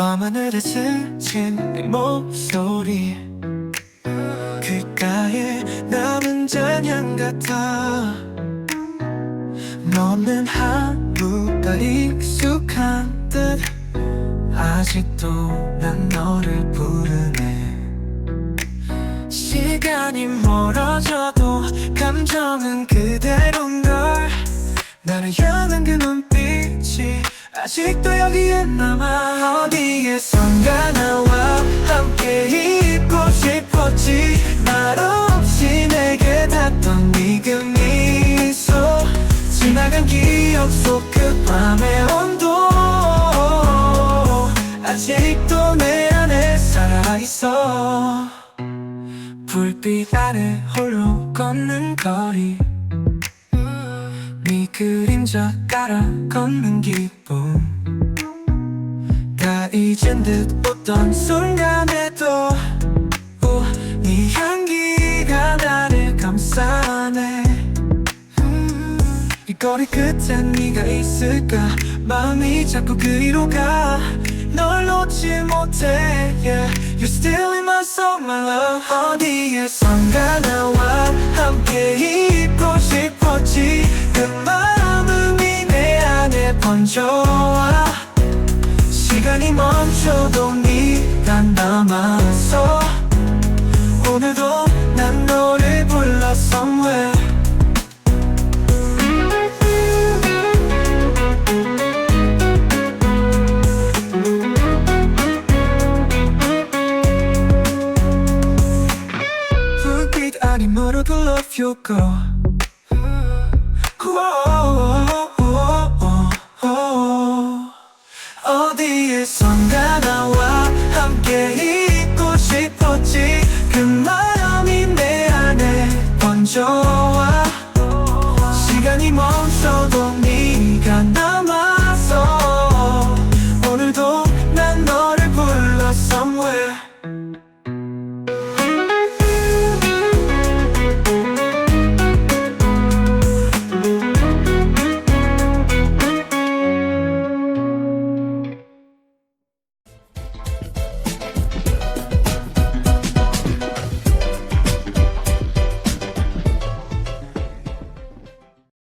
밤하늘에 스친 네 목소리. 귓가에 남은 잔향 같아. 너는 하루가 익숙한 듯. 아직도 난 너를 부르네. 시간이 멀어져도 감정은 그대로인 걸. 나를 향한 그 눈빛이 아직도 여기에 남아 어디에선가 나와 함께 있고 싶었지. 말 없이 내게 닿던 네그 미소 지나간 기억 속 그 밤의 온도. 아직도 내 안에 살아있어. 불빛 아래 홀로 걷는 거리. 네 그림자 깔아 걷는 기분 다 잊은 듯 웃던 순간에도 오, 네 향기가 나를 감싸네. 음, 이 거리 끝에 네가 있을까? 마음이 자꾸 그리로 가널 놓지 못해 yeah. You're still in my soul my love. 어디에선가 나와 번져와 시간이 멈춰도 네가 남아서. 오늘도 난 너를 불러 somewhere. 불빛 아래 무릎 꿇어 you go 어디에선가 나와.